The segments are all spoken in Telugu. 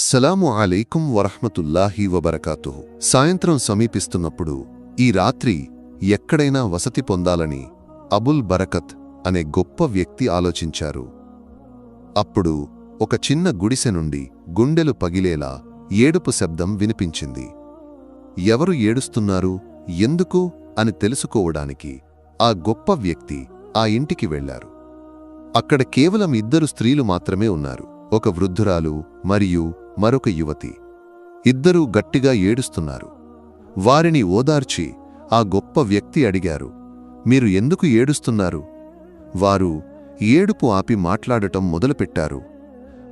అస్సలాము అలైకుం వరహమతుల్లాహి వబర్కాతు సాయంత్రం సమీపిస్తున్నప్పుడు ఈ రాత్రి ఎక్కడైనా వసతి పొందాలని అబుల్ బరకత్ అనే గొప్ప వ్యక్తి ఆలోచించారు. అప్పుడు ఒక చిన్న గుడిసె నుండి గుండెలు పగిలేలా ఏడుపు శబ్దం వినిపించింది. ఎవరు ఏడుస్తున్నారు ఎందుకు అని తెలుసుకోవడానికి ఆ గొప్ప వ్యక్తి ఆ ఇంటికి వెళ్ళారు అక్కడ కేవలం ఇద్దరు స్త్రీలు మాత్రమే ఉన్నారు. ఒక వృద్ధురాలు మరియు మరొక యువతి. ఇద్దరూ గట్టిగా ఏడుస్తున్నారు. వారిని ఓదార్చి ఆ గొప్ప వ్యక్తి అడిగారు మీరు ఎందుకు ఏడుస్తున్నారు? వారు ఏడుపు ఆపి మాట్లాడటం మొదలుపెట్టారు.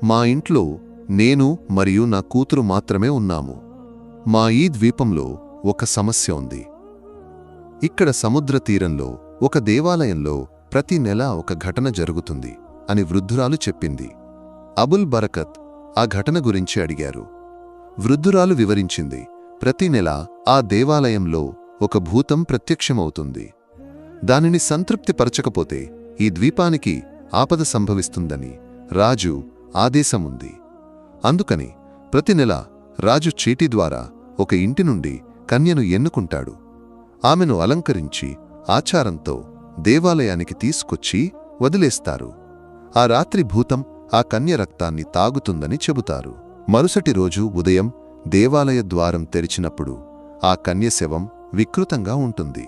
మా ఇంట్లో నేను మరియు నా కూతురు మాత్రమే ఉన్నాము. మా ఈ ద్వీపంలో ఒక సమస్య ఉంది. ఇక్కడ సముద్ర తీరంలో ఒక దేవాలయంలో ప్రతి నెల ఒక ఘటన జరుగుతుంది అని వృద్ధురాలు చెప్పింది. అబుల్ బరకత్ ఆ ఘటన గురించి అడిగారు. వృద్ధురాలు వివరించింది ప్రతి నెల ఆ దేవాలయంలో ఒక భూతం ప్రత్యక్షమవుతుంది. దానిని సంతృప్తిపరచకపోతే ఈ ద్వీపానికి ఆపద సంభవిస్తుందని రాజు ఆదేశముంది. అందుకని ప్రతి నెల రాజు చీటీ ద్వారా ఒక ఇంటి నుండి కన్యను ఎన్నుకుంటాడు. ఆమెను అలంకరించి ఆచారంతో దేవాలయానికి తీసుకొచ్చి వదిలేస్తారు. ఆ రాత్రి భూతం ఆ కన్య రక్తాన్ని తాగుతుందని చెబుతారు. మరుసటి రోజు ఉదయం దేవాలయ ద్వారం తెరిచినప్పుడు ఆ కన్య శవం వికృతంగా ఉంటుంది.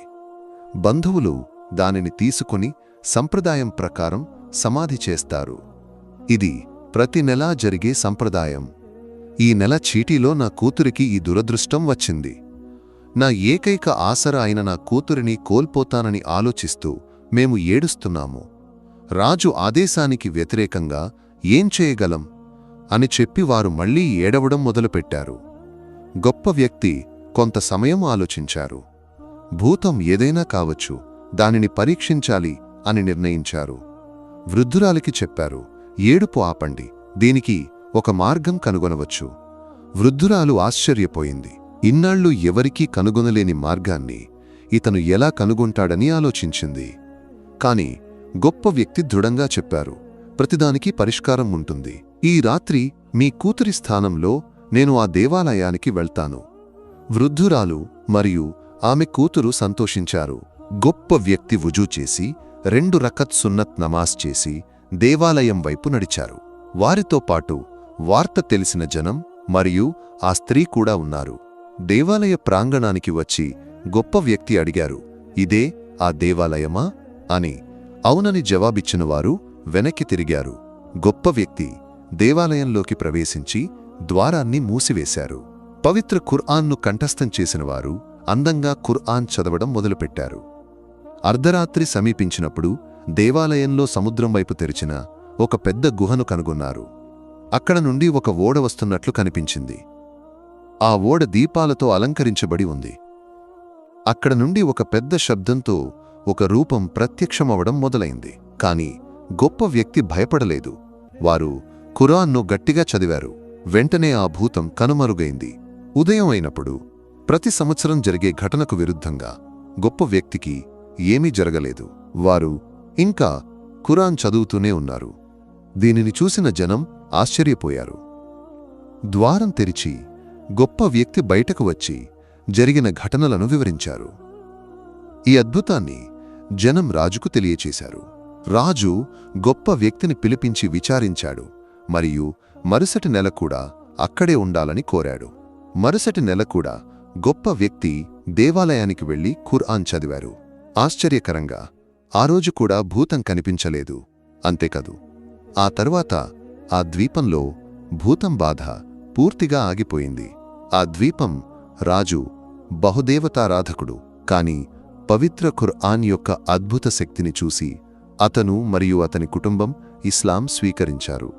బంధువులు దానిని తీసుకుని సంప్రదాయం ప్రకారం సమాధి చేస్తారు. ఇది ప్రతి నెలా జరిగే సంప్రదాయం. ఈ నెల చీటీలో నా కూతురికి ఈ దురదృష్టం వచ్చింది. నా ఏకైక ఆసర అయిన నా కూతురిని కోల్పోతానని ఆలోచిస్తూ మేము ఏడుస్తున్నాము. రాజు ఆదేశానికి వ్యతిరేకంగా ఏం చేయగలం? అని చెప్పి వారు మళ్ళీ ఏడవడం మొదలుపెట్టారు. గొప్ప వ్యక్తి కొంత సమయం ఆలోచించారు. భూతం ఏదైనా కావచ్చు దానిని పరీక్షించాలి అని నిర్ణయించారు. వృద్ధురాలికి చెప్పారు ఏడుపు ఆపండి దీనికి ఒక మార్గం కనుగొనవచ్చు. వృద్ధురాలు ఆశ్చర్యపోయింది. ఇన్నాళ్ళు ఎవరికీ కనుగొనలేని మార్గాన్ని ఇతను ఎలా కనుగొంటాడని ఆలోచించింది. కాని గొప్ప వ్యక్తి దృఢంగా చెప్పారు ప్రతిదానికి పరిష్కారం ఉంటుంది. ఈ రాత్రి మీ కూతురి స్థానంలో నేను ఆ దేవాలయానికి వెళ్తాను. వృద్ధురాలు మరియు ఆమె కూతురు సంతోషించారు. గొప్ప వ్యక్తి వుజూ చేసి రెండు రకత్ సున్నత్ నమాజ్ చేసి దేవాలయం వైపు నడిచారు. వారితో పాటు వార్త తెలిసిన జనం మరియు ఆ స్త్రీ కూడా ఉన్నారు. దేవాలయ ప్రాంగణానికి వచ్చి గొప్ప వ్యక్తి అడిగారు ఇదే ఆ దేవాలయమా? అని. అవునని జవాబిచ్చిన వారు వెనక్కి తిరిగారు. గొప్ప వ్యక్తి దేవాలయంలోకి ప్రవేశించి ద్వారాన్ని మూసివేశారు. పవిత్ర ఖుర్ఆన్ను కంఠస్థం చేసినవారు అందంగా ఖుర్ఆన్ చదవడం మొదలుపెట్టారు. అర్ధరాత్రి సమీపించినప్పుడు దేవాలయంలో సముద్రం వైపు తెరిచిన ఒక పెద్ద గుహను కనుగొన్నారు. అక్కడ నుండి ఒక ఓడ వస్తున్నట్లు కనిపించింది. ఆ ఓడ దీపాలతో అలంకరించబడి ఉంది. అక్కడ నుండి ఒక పెద్ద శబ్దంతో ఒక రూపం ప్రత్యక్షమవడం మొదలైంది. కాని గొప్ప వ్యక్తి భయపడలేదు. వారు ఖురాన్ను గట్టిగా చదివారు. వెంటనే ఆ భూతం కనుమరుగైంది. ఉదయం అయినప్పుడు ప్రతి సంవత్సరం జరిగే ఘటనకు విరుద్ధంగా గొప్ప వ్యక్తికి ఏమీ జరగలేదు. వారు ఇంకా ఖురాన్ చదువుతూనే ఉన్నారు. దీనిని చూసిన జనం ఆశ్చర్యపోయారు. ద్వారం తెరిచి గొప్ప వ్యక్తి బయటకు వచ్చి జరిగిన ఘటనలను వివరించారు. ఈ అద్భుతాన్ని జనం రాజుకు తెలియచేశారు. రాజు గొప్ప వ్యక్తిని పిలిపించి విచారించాడు మరియు మరుసటి నెల కూడా అక్కడే ఉండాలని కోరాడు. మరుసటి నెల కూడా గొప్ప వ్యక్తి దేవాలయానికి వెళ్ళి ఖుర్ఆన్ చదివారు. ఆశ్చర్యకరంగా ఆ రోజు కూడా భూతం కనిపించలేదు అంతేకాదు. ఆ తరువాత ఆ ద్వీపంలో భూతం బాధ పూర్తిగా ఆగిపోయింది. ఆ ద్వీపం రాజు బహుదేవతారాధకుడు కాని పవిత్ర ఖుర్ఆన్ యొక్క అద్భుత శక్తిని చూసి అతను మరియు అతని కుటుంబం ఇస్లాం స్వీకరించారు.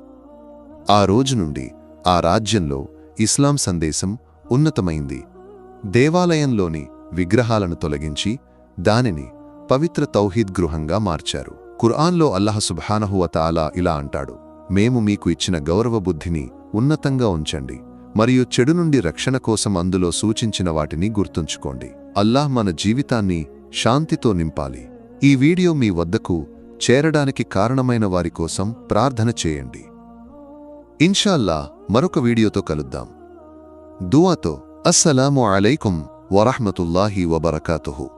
ఆ రోజు నుండి ఆ రాజ్యంలో ఇస్లాం సందేశం ఉన్నతమైంది. దేవాలయంలోని విగ్రహాలను తొలగించి దానిని పవిత్ర తౌహీద్ గృహంగా మార్చారు. ఖుర్ఆన్లో అల్లహ సుబ్హానహువతాలా ఇలా అంటాడు మేము మీకు ఇచ్చిన గౌరవ బుద్ధిని ఉన్నతంగా ఉంచండి మరియు చెడు నుండి రక్షణ కోసం అందులో సూచించిన వాటిని గుర్తుంచుకోండి. అల్లాహ్ మన జీవితాన్ని శాంతితో నింపాలి. ఈ వీడియో మీ వద్దకు చేరడానికి కారణమైన వారి కోసం ప్రార్థన చేయండి. ఇన్షాల్లా మరొక వీడియోతో కలుద్దాం. దువాతో అస్సలాము అలైకుం వరహ్మతుల్లాహి వబర్కాతుహు.